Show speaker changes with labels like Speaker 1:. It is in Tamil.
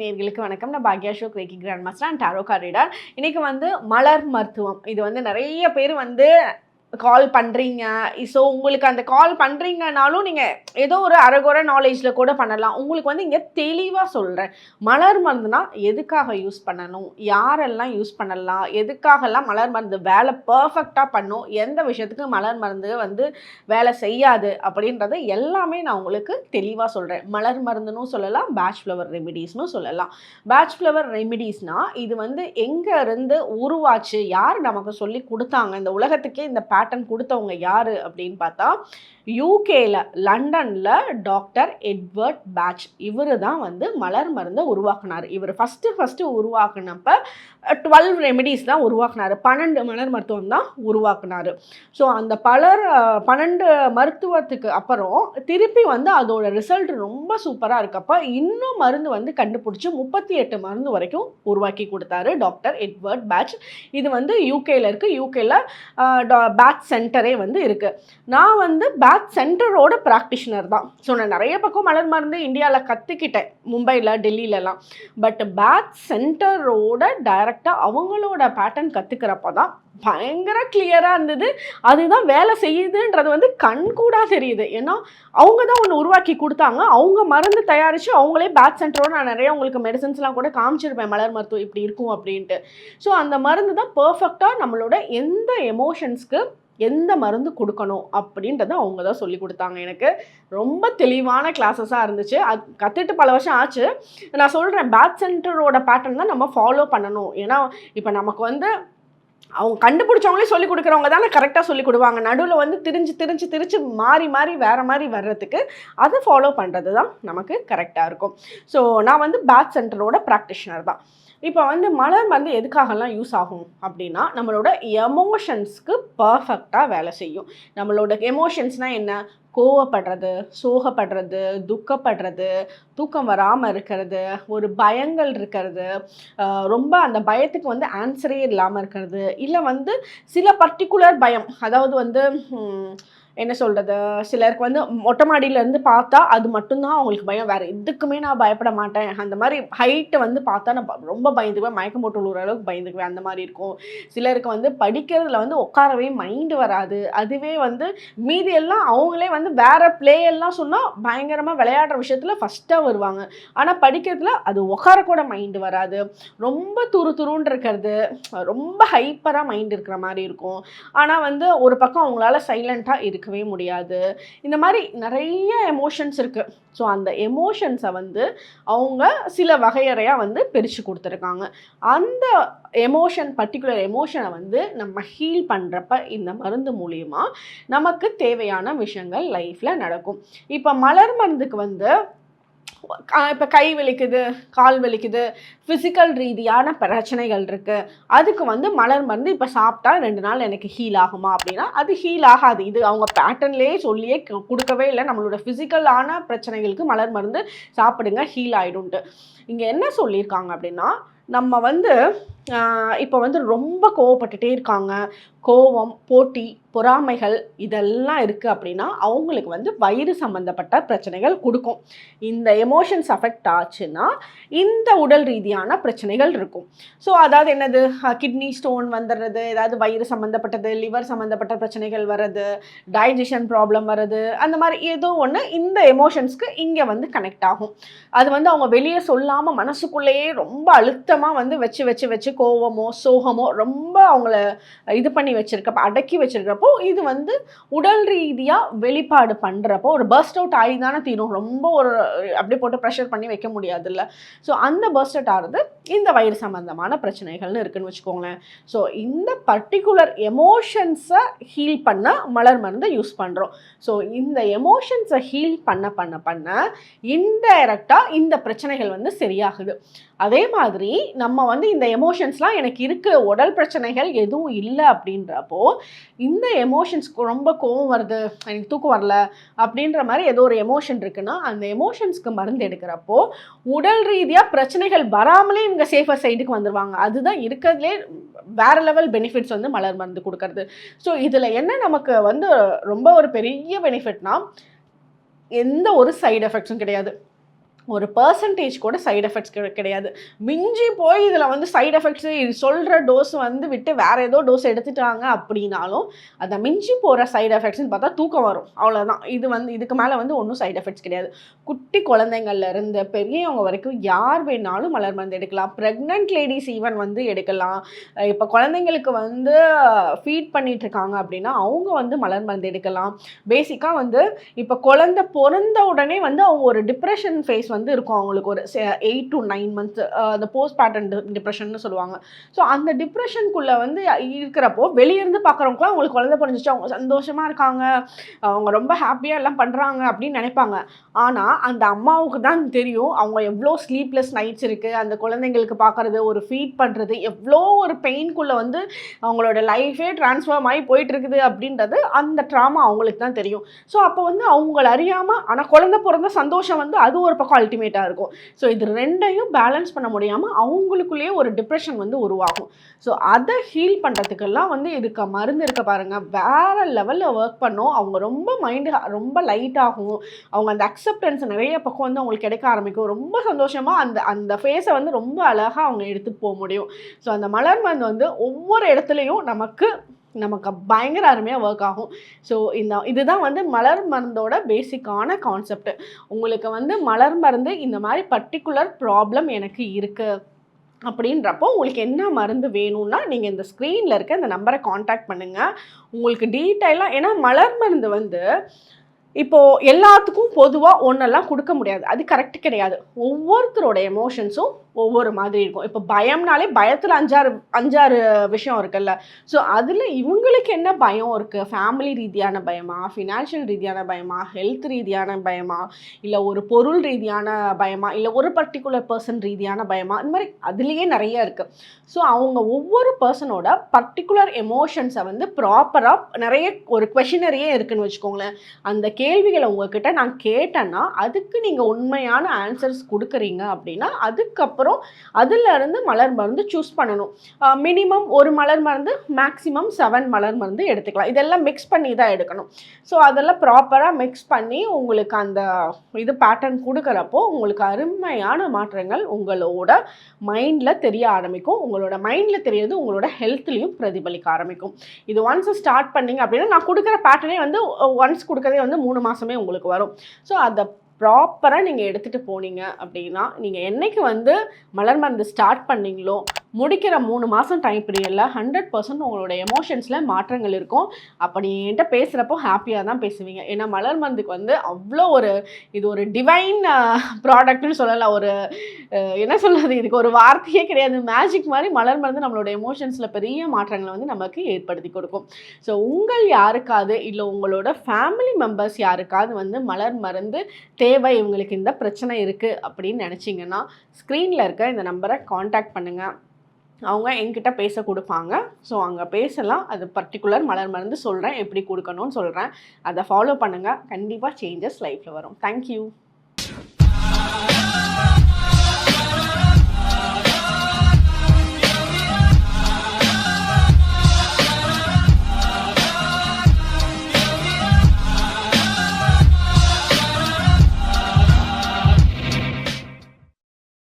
Speaker 1: நேர்களுக்கு வணக்கம். நான் பாக்யா ஷோ கிரேக்கி கிராண்ட் மாஸ்டர் அண்ட் டாரோ கார்டர் இன்றைக்கி வந்து மலர் மருத்துவம். இது வந்து நிறைய பேர் வந்து கால் பண்ணுறீங்க ஸோ உங்களுக்கு அந்த கால் பண்ணுறீங்கனாலும் நீங்கள் ஏதோ ஒரு அரைகுறை நாலேஜில் கூட பண்ணலாம். உங்களுக்கு வந்து இங்கே தெளிவாக சொல்கிறேன் மலர் மருந்துனா எதுக்காக யூஸ் பண்ணணும்? யாரெல்லாம் யூஸ் பண்ணலாம்? எதுக்காகலாம் மலர் மருந்து வேலை பர்ஃபெக்டாக பண்ணும்? எந்த விஷயத்துக்கு மலர் மருந்து வந்து வேலை செய்யாது? அப்படின்றத எல்லாமே நான் உங்களுக்கு தெளிவாக சொல்கிறேன் மலர் மருந்துன்னு சொல்லலாம் பேட்ச் ஃப்ளவர் ரெமிடிஸ்னு சொல்லலாம். பேட்ச் ஃப்ளவர் ரெமிடிஸ்னால் இது வந்து எங்கே இருந்து உருவாச்சு? யார் நமக்கு சொல்லி கொடுத்தாங்க? இந்த உலகத்துக்கே இந்த பேட்டன் கொடுத்தவங்க யார் அப்படின்னு பார்த்தா யூகேல லண்டனில் டாக்டர் எட்வர்ட் பேட்ச் இவர் தான் வந்து மலர் மருந்தை உருவாக்குனார். இவர் ஃபஸ்ட்டு ஃபஸ்ட்டு உருவாக்குனப்ப டுவெல் ரெமெடிஸ் தான் உருவாக்குனார். பன்னெண்டு மலர் மருத்துவம் தான் உருவாக்குனார். ஸோ அந்த பலர் பன்னெண்டு மருத்துவத்துக்கு அப்புறம் திருப்பி வந்து அதோட ரிசல்ட் ரொம்ப சூப்பராக இருக்கப்ப இன்னும் மருந்து வந்து கண்டுபிடிச்சி முப்பத்தி எட்டு மருந்து வரைக்கும் உருவாக்கி கொடுத்தாரு டாக்டர் எட்வர்ட் பேட்ச் இது வந்து யூகேல இருக்குது யூகேல பேட்ச் சென்டரே வந்து இருக்குது நான் வந்து பேட்ச் சென்டரோட ப்ராக்டிஷனர் தான். ஸோ நான் நிறைய பக்கம் மலர் மருந்து இந்தியாவில் கற்றுக்கிட்டேன் மும்பையில் டெல்லியிலலாம் பட் பேட்ச் சென்டரோட டைரெக்டாக அவங்களோட பேட்டர்ன் கற்றுக்கிறப்ப தான் பயங்கர கிளியராக இருந்தது. அதுதான் வேலை செய்யுதுன்றது வந்து கண் கூட தெரியுது. ஏன்னா அவங்க தான் ஒன்று உருவாக்கி கொடுத்தாங்க. அவங்க மருந்து தயாரித்து அவங்களே பேட்ச் சென்டரோட நான் நிறைய உங்களுக்கு மெடிசன்ஸ்லாம் கூட காமிச்சிருப்பேன். மலர் மருத்துவம் இப்படி இருக்கும் அப்படின்ட்டு. ஸோ அந்த மருந்து தான் பர்ஃபெக்டாக நம்மளோட எந்த எமோஷன்ஸ்க்கு எந்த மருந்து கொடுக்கணும் அப்படின்றத அவங்க தான் சொல்லி கொடுத்தாங்க. எனக்கு ரொம்ப தெளிவான கிளாஸஸாக இருந்துச்சு. அது கற்றுட்டு பல வருஷம் ஆச்சு. நான் சொல்கிறேன் பேட்ச் சென்டரோட பேட்டர்ன் தான் நம்ம ஃபாலோ பண்ணணும். ஏன்னா இப்போ நமக்கு வந்து அவங்க கண்டுபிடிச்சவங்களே சொல்லி கொடுக்குறவங்க தானே கரெக்டாக சொல்லி கொடுப்பாங்க நடுவில் வந்து திரிஞ்சு திரிஞ்சு திரிச்சு மாறி மாறி வேறு மாதிரி வர்றதுக்கு அதை ஃபாலோ பண்ணுறது தான் நமக்கு கரெக்டாக இருக்கும். ஸோ நான் வந்து பேட்ச் சென்டரோட ப்ராக்டிஷனர் தான். இப்போ வந்து மலர் வந்து எதுக்காகலாம் யூஸ் ஆகும் அப்படின்னா நம்மளோட எமோஷன்ஸ்க்கு பர்ஃபெக்டாக வேலை செய்யும். நம்மளோட எமோஷன்ஸ்னால் என்ன? கோவப்படுறது சோகப்படுறது துக்கப்படுறது தூக்கம் வராமல் இருக்கிறது ஒரு பயங்கள் இருக்கிறது ரொம்ப அந்த பயத்துக்கு வந்து ஆன்சரே இல்லாமல் இருக்கிறது இல்லை வந்து சில பர்டிகுலர் பயம் அதாவது வந்து என்ன சொல்கிறது சிலருக்கு வந்து மொட்டை மாடியிலேருந்து பார்த்தா அது மட்டும்தான் அவங்களுக்கு பயம். வேறு எதுக்குமே நான் பயப்பட மாட்டேன். அந்த மாதிரி ஹைட்டை வந்து பார்த்தா நான் ரொம்ப பயந்துக்குவேன். மயக்கம் போட்டு விழுற அளவுக்கு பயந்துக்குவேன். அந்த மாதிரி இருக்கும். சிலருக்கு வந்து படிக்கிறதுல வந்து உட்காரவே மைண்டு வராது. அதுவே வந்து மீதி எல்லாம் அவங்களே வந்து வேற பிளே எல்லாம் சொன்னால் பயங்கரமாக விளையாடுற விஷயத்தில் ஃபஸ்ட்டாக வருவாங்க. ஆனால் படிக்கிறதுல அது உட்கார கூட மைண்டு வராது. ரொம்ப துரு துருன்னு இருக்கிறது ரொம்ப ஹைப்பராக மைண்ட் இருக்கிற மாதிரி இருக்கும். ஆனால் வந்து ஒரு பக்கம் அவங்களால சைலண்ட்டாக இருக்கவே முடியாது. இந்த மாதிரி நிறைய எமோஷன்ஸ் இருக்குது ஸோ அந்த எமோஷன்ஸை வந்து அவங்க சில வகையறையாக வந்து பிரித்து கொடுத்துருக்காங்க. அந்த எமோஷன் பர்டிகுலர் எமோஷனை வந்து நம்ம ஹீல் பண்ணுறப்ப இந்த மருந்து மூலியமாக நமக்கு தேவையான விஷயங்கள் லைஃப்பில் நடக்கும். இப்போ மலர் மருந்துக்கு வந்து இப்போ கை வலிக்குது கால் வலிக்குது ஃபிசிக்கல் ரீதியான பிரச்சனைகள் இருக்குது அதுக்கு வந்து மலர் மருந்து இப்போ சாப்பிட்டா ரெண்டு நாள் எனக்கு ஹீல் ஆகுமா அப்படின்னா அது ஹீல் ஆகாது. இது அவங்க பேட்டர்ன்லேயே சொல்லியே கொடுக்கவே இல்லை. நம்மளோட ஃபிசிக்கலான பிரச்சனைகளுக்கு மலர் மருந்து சாப்பிடுங்க ஹீல் ஆகிடும்ட்டு இங்கே என்ன சொல்லியிருக்காங்க அப்படின்னா நம்ம வந்து இப்போ வந்து ரொம்ப கோவப்பட்டுட்டே இருக்காங்க. கோவம் போட்டி பொறாமைகள் இதெல்லாம் இருக்குது அப்படின்னா அவங்களுக்கு வந்து வயிறு சம்மந்தப்பட்ட பிரச்சனைகள் கொடுக்கும். இந்த எமோஷன்ஸ் அஃபெக்ட் ஆச்சுன்னா இந்த உடல் ரீதியான பிரச்சனைகள் இருக்கும். ஸோ அதாவது என்னது? கிட்னி ஸ்டோன் வந்துடுறது ஏதாவது வயிறு சம்மந்தப்பட்டது லிவர் சம்மந்தப்பட்ட பிரச்சனைகள் வர்றது டைஜஷன் ப்ராப்ளம் வர்றது அந்த மாதிரி ஏதோ ஒன்று இந்த எமோஷன்ஸ்க்கு இங்கே வந்து கனெக்ட் ஆகும். அது வந்து அவங்க வெளியே சொல்லாமல் மனசுக்குள்ளேயே ரொம்ப அழுத்தம் வருஷமாக வந்து வச்சு வச்சு வச்சு கோவமோ சோகமோ ரொம்ப அவங்கள இது பண்ணி வச்சுருக்க அடக்கி வச்சுருக்கிறப்போ இது வந்து உடல் ரீதியாக வெளிப்பாடு பண்ணுறப்போ ஒரு பர்ஸ்ட் அவுட் ஆகி தானே தீரும். ரொம்ப ஒரு அப்படியே போட்டு ப்ரெஷர் பண்ணி வைக்க முடியாதுல்ல. ஸோ அந்த பர்ஸ்ட் அவுட் ஆகிறது இந்த வயிறு சம்மந்தமான பிரச்சனைகள்னு இருக்குன்னு வச்சுக்கோங்களேன். ஸோ இந்த பர்டிகுலர் எமோஷன்ஸை ஹீல் பண்ண மலர் மருந்தை யூஸ் பண்ணுறோம் ஸோ இந்த எமோஷன்ஸை ஹீல் பண்ண பண்ண பண்ண இன்டைரக்டாக இந்த பிரச்சனைகள் வந்து சரியாகுது. அதே மாதிரி நம்ம வந்து இந்த எமோஷன்ஸ்லாம் எனக்கு இருக்குது உடல் பிரச்சனைகள் எதுவும் இல்லை அப்படின்றப்போ இந்த எமோஷன்ஸ்க்கு ரொம்ப கோவம் வருது எனக்கு தூக்கம் வரல அப்படின்ற மாதிரி ஏதோ ஒரு எமோஷன் இருக்குன்னா அந்த எமோஷன்ஸ்க்கு மருந்து எடுக்கிறப்போ உடல் ரீதியாக பிரச்சனைகள் வராமலே இவங்க சேஃபர் சைடுக்கு வந்துடுவாங்க அதுதான் இருக்கிறதுலே வேற லெவல் பெனிஃபிட்ஸ் வந்து மலர் மருந்து கொடுக்கறது. ஸோ இதில் என்ன நமக்கு வந்து ரொம்ப ஒரு பெரிய பெனிஃபிட்னால் எந்த ஒரு சைடு எஃபெக்ட்ஸும் கிடையாது. ஒரு பர்சன்டேஜ் கூட சைடு எஃபெக்ட்ஸ் கிடையாது. மிஞ்சி போய் இதில் வந்து சைடு எஃபெக்ட்ஸு இது சொல்கிற டோஸ் வந்து விட்டு வேறு ஏதோ டோஸ் எடுத்துட்டாங்க அப்படின்னாலும் அதை மிஞ்சி போகிற சைடு எஃபெக்ட்ஸ்னு பார்த்தா தூக்கம் வரும். அவ்வளோதான் இது வந்து இதுக்கு மேலே வந்து ஒன்றும் சைடு எஃபெக்ட்ஸ் கிடையாது. குட்டி குழந்தைங்கள்லேருந்து பெரியவங்க வரைக்கும் யார் வேணாலும் மலர் மருந்து எடுக்கலாம். ப்ரெக்னென்ட் லேடிஸ் ஈவன் வந்து எடுக்கலாம். இப்போ குழந்தைங்களுக்கு வந்து ஃபீட் பண்ணிகிட்ருக்காங்க இருக்காங்க அப்படின்னா அவங்க வந்து மலர் மருந்து எடுக்கலாம். பேசிக்காக வந்து இப்போ குழந்தை பிறந்த உடனே வந்து அவங்க ஒரு டிப்ரெஷன் ஃபேஸ் வந்து வந்து இருக்கும் அவங்களுக்கு ஒரு எயிட் டு நைன் மந்த்ஸ் அந்த போஸ்ட் பேட்டர்ன் டிப்ரெஷன் சொல்லுவாங்க. ஸோ அந்த டிப்ரெஷனுக்குள்ளே வந்து இருக்கிறப்போ வெளியிருந்து பார்க்குறவங்களாம் அவங்களுக்கு குழந்தை பிறந்துச்சு அவங்க சந்தோஷமாக இருக்காங்க. அவங்க ரொம்ப ஹாப்பியாக எல்லாம் பண்ணுறாங்க அப்படின்னு நினைப்பாங்க. ஆனால் அந்த அம்மாவுக்கு தான் தெரியும் அவங்க எவ்வளோ ஸ்லீப்லெஸ் நைட்ஸ் இருக்குது அந்த குழந்தைங்களுக்கு பார்க்குறது ஒரு ஃபீட் பண்ணுறது எவ்வளோ ஒரு பெயின்குள்ளே வந்து அவங்களோட லைஃபே ட்ரான்ஸ்ஃபார்ம் ஆகி போயிட்டுருக்குது அப்படின்றது அந்த ட்ராமா அவங்களுக்கு தான் தெரியும். ஸோ அப்போ வந்து அவங்கள அறியாமல் ஆனால் குழந்தை பிறந்த சந்தோஷம் வந்து அது ஒரு பக்கம் அல்டிமேட்டாக இருக்கும். ஸோ இது ரெண்டையும் பேலன்ஸ் பண்ண முடியாமல் அவங்களுக்குள்ளேயே ஒரு டிப்ரெஷன் வந்து உருவாகும். ஸோ அதை ஹீல் பண்ணுறதுக்கெல்லாம் வந்து இதுக்கு மருந்து இருக்க பாருங்கள் வேறு லெவலில் ஒர்க் பண்ணோம். அவங்க ரொம்ப மைண்டு ரொம்ப லைட் ஆகும். அவங்க அந்த அக்செப்டன்ஸ் நிறைய பக்கம் வந்து அவங்களுக்கு கிடைக்க ஆரம்பிக்கும். ரொம்ப சந்தோஷமாக அந்த அந்த ஃபேஸை வந்து ரொம்ப அழகாக அவங்க எடுத்துகிட்டு போக முடியும். ஸோ அந்த மலர் மருந்து வந்து ஒவ்வொரு இடத்துலையும் நமக்கு நமக்கு பயங்கர அருமையாக ஒர்க் ஆகும். ஸோ இந்த இதுதான் வந்து மலர் மருந்தோட பேசிக்கான கான்செப்ட் உங்களுக்கு வந்து மலர் மருந்து இந்த மாதிரி பர்டிகுலர் ப்ராப்ளம் எனக்கு இருக்குது அப்படின்றப்போ உங்களுக்கு என்ன மருந்து வேணும்னா நீங்கள் இந்த ஸ்க்ரீனில் இருக்க இந்த நம்பரை காண்டாக்ட் பண்ணுங்கள் உங்களுக்கு டீட்டெயிலாக ஏன்னா மலர் மருந்து வந்து இப்போது எல்லாத்துக்கும் பொதுவாக ஒன்றெல்லாம் கொடுக்க முடியாது. அது கரெக்ட் கிடையாது. ஒவ்வொருத்தரோட எமோஷன்ஸும் ஒவ்வொரு மாதிரி இருக்கும். இப்போ பயம்னாலே பயத்தில் அஞ்சாறு அஞ்சாறு விஷயம் இருக்குல்ல. ஸோ அதில் இவங்களுக்கு என்ன பயம் இருக்குது ஃபேமிலி ரீதியான பயமா? ஃபினான்ஷியல் ரீதியான பயமா? ஹெல்த் ரீதியான பயமா? இல்லை ஒரு பொருள் ரீதியான பயமா? இல்லை ஒரு பர்டிகுலர் பர்சன் ரீதியான பயமா? இந்த மாதிரி அதுலேயே நிறைய இருக்குது ஸோ அவங்க ஒவ்வொரு பர்சனோட பர்டிகுலர் எமோஷன்ஸை வந்து ப்ராப்பராக நிறைய ஒரு கொஷினரியே இருக்குன்னு வச்சுக்கோங்களேன். அந்த கேள்விகளை உங்ககிட்ட நான் கேட்டேன்னா அதுக்கு நீங்கள் உண்மையான ஆன்சர்ஸ் கொடுக்குறீங்க அப்படின்னா அதுக்கப்புறம் வரும். அதிலிருந்து மலர் மருந்து சூஸ் பண்ணணும். மினிமம் ஒரு மலர் மருந்து மேக்ஸிமம் செவன் மலர் மருந்து எடுத்துக்கலாம். இதெல்லாம் மிக்ஸ் பண்ணி தான் எடுக்கணும். ஸோ அதெல்லாம் ப்ராப்பராக மிக்ஸ் பண்ணி உங்களுக்கு அந்த இது பேட்டர்ன் கொடுக்குறப்போ உங்களுக்கு அருமையான மாற்றங்கள் உங்களோட மைண்டில் தெரிய ஆரம்பிக்கும். உங்களோட மைண்டில் தெரியறது உங்களோட ஹெல்த்லேயும் பிரதிபலிக்க ஆரம்பிக்கும். இது ஒன்ஸ் ஸ்டார்ட் பண்ணிங்க அப்படின்னா நான் கொடுக்குற பேட்டர்னே வந்து ஒன்ஸ் கொடுக்கறதே வந்து மூணு மாதமே உங்களுக்கு வரும். ஸோ அதை ப்ராப்பராக நீங்கள் எடுத்துகிட்டு போனீங்க அப்படின்னா நீங்கள் என்றைக்கு வந்து மலர் மருந்து ஸ்டார்ட் பண்ணீங்களோ முடிக்கிற மூணு மாதம் டைம் பீரியடில் ஹண்ட்ரட் பர்சன்ட் உங்களோட எமோஷன்ஸில் மாற்றங்கள் இருக்கும். அப்போ நீ என்கிட்ட பேசுகிறப்போ ஹாப்பியாக தான் பேசுவீங்க. ஏன்னா மலர் மருந்துக்கு வந்து அவ்வளோ ஒரு இது ஒரு டிவைன் ப்ராடக்ட்னு சொல்லலாம் ஒரு என்ன சொல்கிறது இதுக்கு ஒரு வார்த்தையே கிடையாது. மேஜிக் மாதிரி மலர் மருந்து நம்மளோட எமோஷன்ஸில் பெரிய மாற்றங்களை வந்து நமக்கு ஏற்படுத்தி கொடுக்கும். ஸோ உங்கள் யாருக்காவது இல்லை உங்களோட ஃபேமிலி மெம்பர்ஸ் யாருக்காவது வந்து மலர் மருந்து தேவை இவங்களுக்கு இந்த பிரச்சனை இருக்குது அப்படின்னு நினச்சிங்கன்னா ஸ்க்ரீனில் இருக்க இந்த நம்பரை காண்டாக்ட் பண்ணுங்கள் அவங்க என்கிட்ட பேச கொடுப்பாங்க. ஸோ அங்கே பேசலாம். அது பர்டிகுலர் மலர் மருந்து சொல்கிறேன் எப்படி கொடுக்கணும்னு சொல்கிறேன் அதை ஃபாலோ பண்ணுங்கள் கண்டிப்பாக சேஞ்சஸ் லைஃப்பில் வரும். தேங்க்யூ